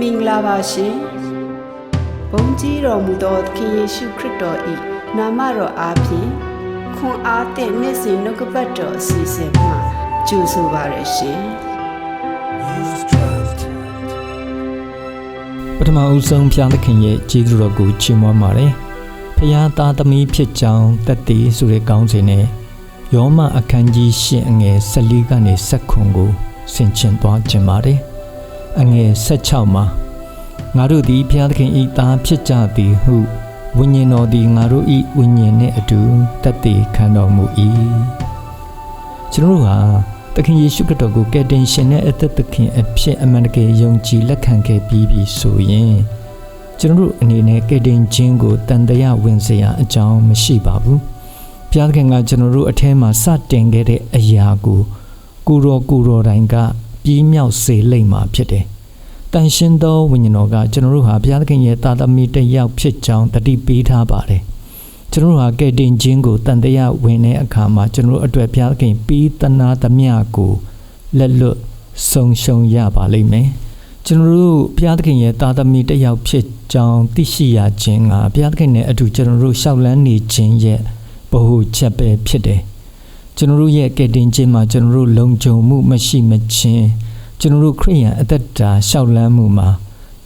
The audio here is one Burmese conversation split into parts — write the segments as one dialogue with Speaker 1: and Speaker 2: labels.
Speaker 1: မင်္ဂလာပါရှင်ဘုန်းကြီးတော်မူသောသခင်ယေရှုခရစ်တော်၏နာမတော်အားဖြင့်ခွန်အားသည့်နေ့စဉ်နှုတ်ကပတ်တော်အစီအစဉ်မှာကြိုဆိုပါရရှင်
Speaker 2: ပထမဦးဆုံးဖျားသခင်ရဲ့ကျေးဇူးတော်ကိုချီးမွမ်းပါတယ်။ဖျားသားသမီးဖြစ်ကြောင်းတက်တည်ဆိုတဲ့ကောင်းစဉ်နဲ့ယောမအခန်းကြီးရှင်းအငယ်14ကနေ16ကိုဆင်ခြင်သွားခြင်းပါတယ်။ အငယ်16မှာငါတို့သည်ဖျားသခင်ဤသားဖြစ်ကြသည်ဟုဝိညာဉ်တော်သည်ငါတို့ဤဝိညာဉ်နှင့်အတူတက်တည်ခံတော်မူ၏။ကျွန်တော်တို့ဟာသခင်ယေရှုခရစ်တော်ကိုကယ်တင်ရှင်တဲ့အသက်သခင်အဖြစ်အမှန်တကယ်ယုံကြည်လက်ခံခဲ့ပြီးပြီဆိုရင်ကျွန်တော်တို့အနေနဲ့ကယ်တင်ခြင်းကိုတန်တရားဝင်စရာအကြောင်းမရှိပါဘူး။ဘုရားသခင်ကကျွန်တော်တို့အထဲမှာစတင်ခဲ့တဲ့အရာကိုကိုရောကိုရောတိုင်းက ပြီးမြောက်စေလိမ့်မှာဖြစ်တယ်။တန်ရှင်သောဝိညာဉ်တော်ကကျွန်တော်တို့ဟာဘုရားသခင်ရဲ့တာသမီတစ်ယောက်ဖြစ်ကြောင်းတတိပေးထားပါတယ်။ကျွန်တော်တို့ဟာကယ်တင်ခြင်းကိုတန်တရားဝင်တဲ့အခါမှာကျွန်တော်တို့အတွက်ဘုရားသခင်ပြီးတနာသမျှကိုလက်လွတ်ဆုံးရှုံးရပါလိမ့်မယ်။ကျွန်တော်တို့ဘုရားသခင်ရဲ့တာသမီတစ်ယောက်ဖြစ်ကြောင်းသိရှိရခြင်းကဘုရားသခင်နဲ့အတူကျွန်တော်တို့ရှောက်လန်းနေခြင်းရဲ့ဗဟုချက်ပဲဖြစ်တယ်။ ကျွန်တော်တို့ရဲ့ကယ်တင်ခြင်းမှာကျွန်တော်တို့လုံခြုံမှုမရှိမချင်းကျွန်တော်တို့ခရိယန်အသက်တာရှောက်လန်းမှုမှာ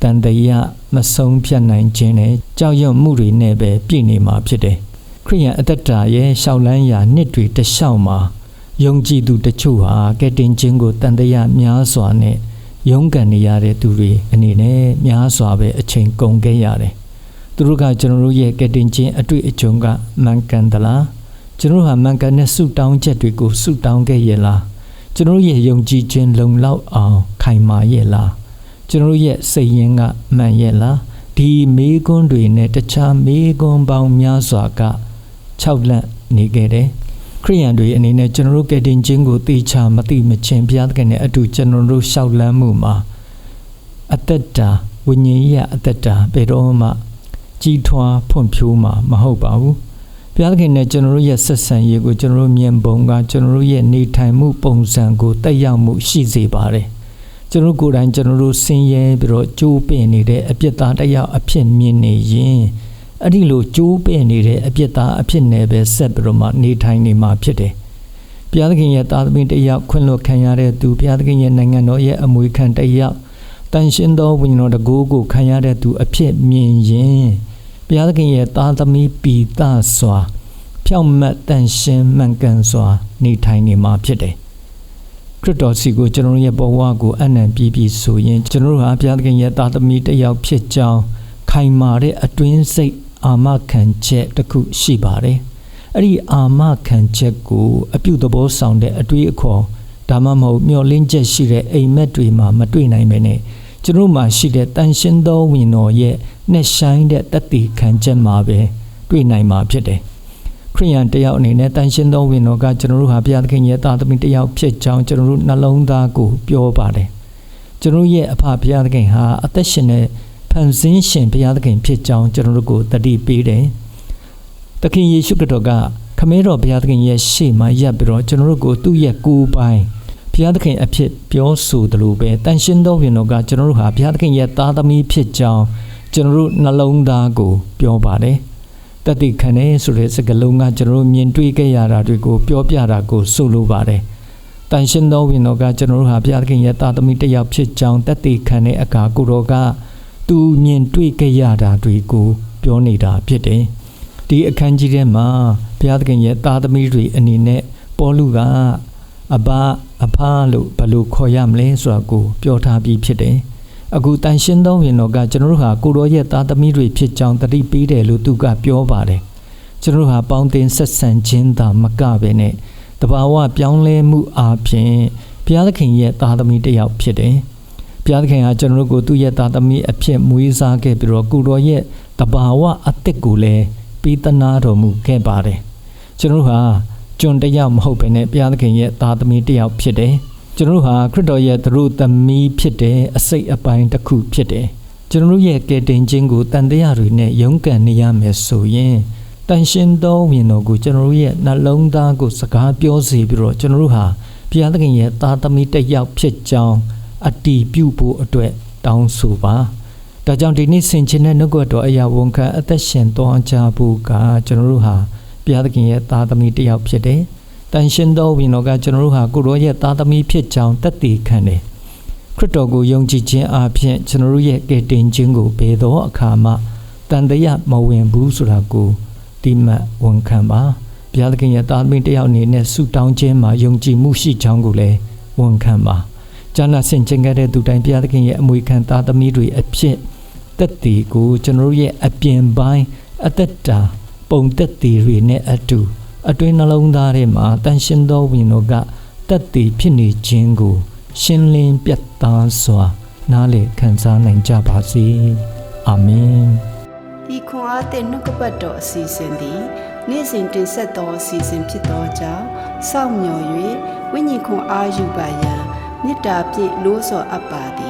Speaker 2: တန်တရာမဆုံးဖြတ်နိုင်ခြင်းနဲ့ကြောက်ရွံ့မှုတွေနဲ့ပဲပြည့်နေမှာဖြစ်တယ်။ခရိယန်အသက်တာရဲ့ရှောက်လန်းရာနှစ်တွေတလျှောက်မှာယုံကြည်သူတချို့ဟာကယ်တင်ခြင်းကိုတန်တရာများစွာနဲ့ယုံကန်နေရတဲ့သူတွေအနေနဲ့များစွာပဲအချိန်ကုန်ခဲ့ရတယ်။သူတို့ကကျွန်တော်တို့ရဲ့ကယ်တင်ခြင်းအတွေ့အကြုံကမှန်ကန်သလား။ ကျွန်တော်တို့ဟာမှန်ကန်တဲ့ဆုတောင်းချက်တွေကိုဆုတောင်းခဲ့ရဲ့လား။ကျွန်တော်တို့ရဲ့ယုံကြည်ခြင်းလုံလောက်အောင်ခိုင်မာရဲ့လား။ကျွန်တော်တို့ရဲ့စိတ်ရင်းကမှန်ရဲ့လား။ဒီမေးခွန်းတွေနဲ့တခြားမေးခွန်းပေါင်းများစွာက၆လန့်နေခဲ့တယ်။ခရိယန်တွေအနေနဲ့ကျွန်တော်တို့ကယ်တင်ခြင်းကိုသိချမသိမချင်းဘုရားသခင်နဲ့အတူကျွန်တော်တို့ရှောက်လန်းမှုမှာအသက်တာဝိညာဉ်ရေးအသက်တာဘယ်တော့မှကြီးထွားဖွံ့ဖြိုးမှာမဟုတ်ပါဘူး။ ဘုရားသခင်နဲ့ကျွန်တော်တို့ရဲ့ဆက်ဆံရေးကိုကျွန်တော်တို့မြင်ပုံကကျွန်တော်တို့ရဲ့နေထိုင်မှုပုံစံကိုတက်ရောက်မှုရှိစေပါတယ်။ကျွန်တော်ကိုယ်တိုင်ကျွန်တော်တို့ဆင်းရဲပြီးတော့ကြိုးပင်နေတဲ့အပြစ်သားတစ်ယောက်အဖြစ်မြင်နေရင်အဲ့ဒီလိုကြိုးပင်နေတဲ့အပြစ်သားအဖြစ်နဲ့ပဲဆက်ပြီးတော့မှနေထိုင်နေမှာဖြစ်တယ်။ဘုရားသခင်ရဲ့သားသမီးတစ်ယောက်ခွင့်လွှတ်ခံရတဲ့သူဘုရားသခင်ရဲ့နိုင်ငံတော်ရဲ့အမွေခံတစ်ယောက်တန်ရှင်းသောဝိညာဉ်တော်တကူကိုခံရတဲ့သူအဖြစ်မြင်ရင် ဘုရားသခင်ရဲ့သားသမီးပီသစွာ ဖြောင့်မတ်တန်ရှင်းမှန်ကန်စွာ နေထိုင်နေမှာဖြစ်တယ်။ခရစ်တော်စီကိုကျွန်တော်ရဲ့ဘဝကိုအနံ့ပြီးပြီးဆိုရင်ကျွန်တော်တို့ဟာဘုရားသခင်ရဲ့သားသမီးတစ်ယောက်ဖြစ်ကြောင်းခိုင်မာတဲ့အတွင်းစိတ်အာမခံချက်တစ်ခုရှိပါတယ်။အဲ့ဒီအာမခံချက်ကိုအပြုသဘောဆောင်တဲ့အတွေ့အခေါ်ဒါမှမဟုတ်မျောလင်းချက်ရှိတဲ့အိမ်မက်တွေမှာမတွေ့နိုင်ပဲနဲ့ကျွန်တော်မှရှိတဲ့တန်ရှင်းသောဝင်တော်ရဲ့ နဲ့ဆိုင်တဲ့တသက်ခံချက်မှာပဲတွေ့နိုင်မှာဖြစ်တယ်။ခရိယန်တယောက်အနေနဲ့တန်ရှင်းသောဝင်တော်ကကျွန်တော်တို့ဟာဘုရားသခင်ရဲ့တာသမီတယောက်ဖြစ်ကြောင်းကျွန်တော်တို့နှလုံးသားကိုပြောပါတယ်။ကျွန်တော်ရဲ့အဖဘုရားသခင်ဟာအသက်ရှင်တဲ့ဖန်ဆင်းရှင်ဘုရားသခင်ဖြစ်ကြောင်းကျွန်တော်တို့ကိုတတိပေးတယ်။သခင်ယေရှုခရစ်တော်ကခမဲတော်ဘုရားသခင်ရဲ့ရှေ့မှာရပ်ပြီးတော့ကျွန်တော်တို့ကိုသူ့ရဲ့ကိုယ်ပိုင်ဘုရားသခင်အဖြစ်ပြောဆိုတယ်လို့ပဲတန်ရှင်းသောဝင်တော်ကကျွန်တော်တို့ဟာဘုရားသခင်ရဲ့သားသမီးဖြစ်ကြောင်း ကျွန်တော်တို့နှလုံးသားကိုပြောပါတယ်။တတိခံနေဆိုတဲ့စကားလုံးကကျွန်တော်တို့မြင်တွေ့ခဲ့ရတာတွေကိုပြောပြတာကိုဆိုလိုပါတယ်။တန်ရှင်းသောဝင်တော်ကကျွန်တော်တို့ဟာဘုရားသခင်ရဲ့သားသမီးတစ်ယောက်ဖြစ်ကြောင်းတတိခံတဲ့အခါကိုတော်ကသူမြင်တွေ့ခဲ့ရတာတွေကိုပြောနေတာဖြစ်တယ်။ဒီအခန်းကြီးထဲမှာဘုရားသခင်ရဲ့သားသမီးတွေအနေနဲ့ပေါလုကအဘအဖလို့ဘယ်လိုခေါ်ရမလဲဆိုတာကိုပြောထားပြီးဖြစ်တယ်။ အခုတန်ရှင်းသောဝင်တော်ကကျွန်တော်တို့ဟာကိုရောရဲ့သားသမီးတွေဖြစ်ကြောင်းတတိပေးတယ်လို့သူကပြောပါတယ်။ကျွန်တော်တို့ဟာပေါင်းတင်ဆက်ဆံခြင်းသာမကပဲနဲ့တဘာဝပြောင်းလဲမှုအပြင်ဘုရားသခင်ရဲ့သားသမီးတစ်ယောက်ဖြစ်တယ်။ဘုရားသခင်ဟာကျွန်တော်တို့ကိုသူ့ရဲ့သားသမီးအဖြစ်မွေးစားခဲ့ပြီးတော့ကိုရောရဲ့တဘာဝအသက်ကိုလည်းပေးသနာတော်မူခဲ့ပါတယ်။ကျွန်တော်တို့ဟာကျွန်တယောက်မဟုတ်ဘဲနဲ့ဘုရားသခင်ရဲ့သားသမီးတယောက်ဖြစ်တယ်။ ကျွန်တော်တို့ဟာခရစ်တော်ရဲ့သူတို့သမီးဖြစ်တဲ့အစိတ်အပိုင်းတစ်ခုဖြစ်တယ်။ကျွန်တော်တို့ရဲ့ကယ်တင်ခြင်းကိုတန်တရားတွေနဲ့ယုံကန်နေရမယ်ဆိုရင်တန်ရှင်သောမြင်တော်ကိုကျွန်တော်တို့ရဲ့နှလုံးသားကိုစကားပြောစေပြီးတော့ကျွန်တော်တို့ဟာဘုရားသခင်ရဲ့သားသမီးတယောက်ဖြစ်ကြောင်းအတီးပြုဖို့အတွက်တောင်းဆိုပါဒါကြောင့်ဒီနေ့ဆင်ခြင်တဲ့နှုတ်ကပတ်တော်အရာဝန်ခံအသက်ရှင်သွားကြဖို့ကကျွန်တော်တို့ဟာဘုရားသခင်ရဲ့သားသမီးတစ်ယောက်ဖြစ်တယ် တန်ရှင်သောဝိညာဉ်တော်ကကျွန်တော်တို့ဟာကိုရောရဲ့သားသမီးဖြစ်ကြောင်းတတ်သိခံတယ်ခရစ်တော်ကိုယုံကြည်ခြင်းအပြင်ကျွန်တော်တို့ရဲ့ကယ်တင်ခြင်းကိုဘယ်သောအခါမှတန်တရားမဝင်ဘူးဆိုတာကိုဒီမှတ်ဝန်ခံပါဘုရားသခင်ရဲ့သားသမီးတစ်ယောက်အနေနဲ့ဆုတောင်းခြင်းမှာယုံကြည်မှုရှိကြောင်းကိုလည်းဝန်ခံပါကျမ်းစာဆင်ခြင်ခဲ့တဲ့သူတိုင်းဘုရားသခင်ရဲ့အမွေခံသားသမီးတွေအဖြစ်တက်တီကိုကျွန်တော်တို့ရဲ့အပြင်ပိုင်းအသက်တာပုံတက်တီတွေနဲ့အတူ အတွင်းနှလုံးသားထဲမှာတန်ရှင်သောဝိညာဉ်တော်ကတက်တီဖြစ်နေခြင်းကို ရှင်းလင်းပြတ်သားစွာ နားလေခံစားနိုင်ကြပါစေအာမင်
Speaker 1: ဤခွန်အားသည့်နှုတ်ကပတ်တော်အစီအစဉ်သည်နေ့စဉ်တင်ဆက်သောအစီအစဉ်ဖြစ်သောကြောင့်စောင့်မျှော်၍ဝိညာဉ်ခွန်အားယူပါရန်မေတ္တာဖြင့်လို့ဆော်အပ်ပါသည်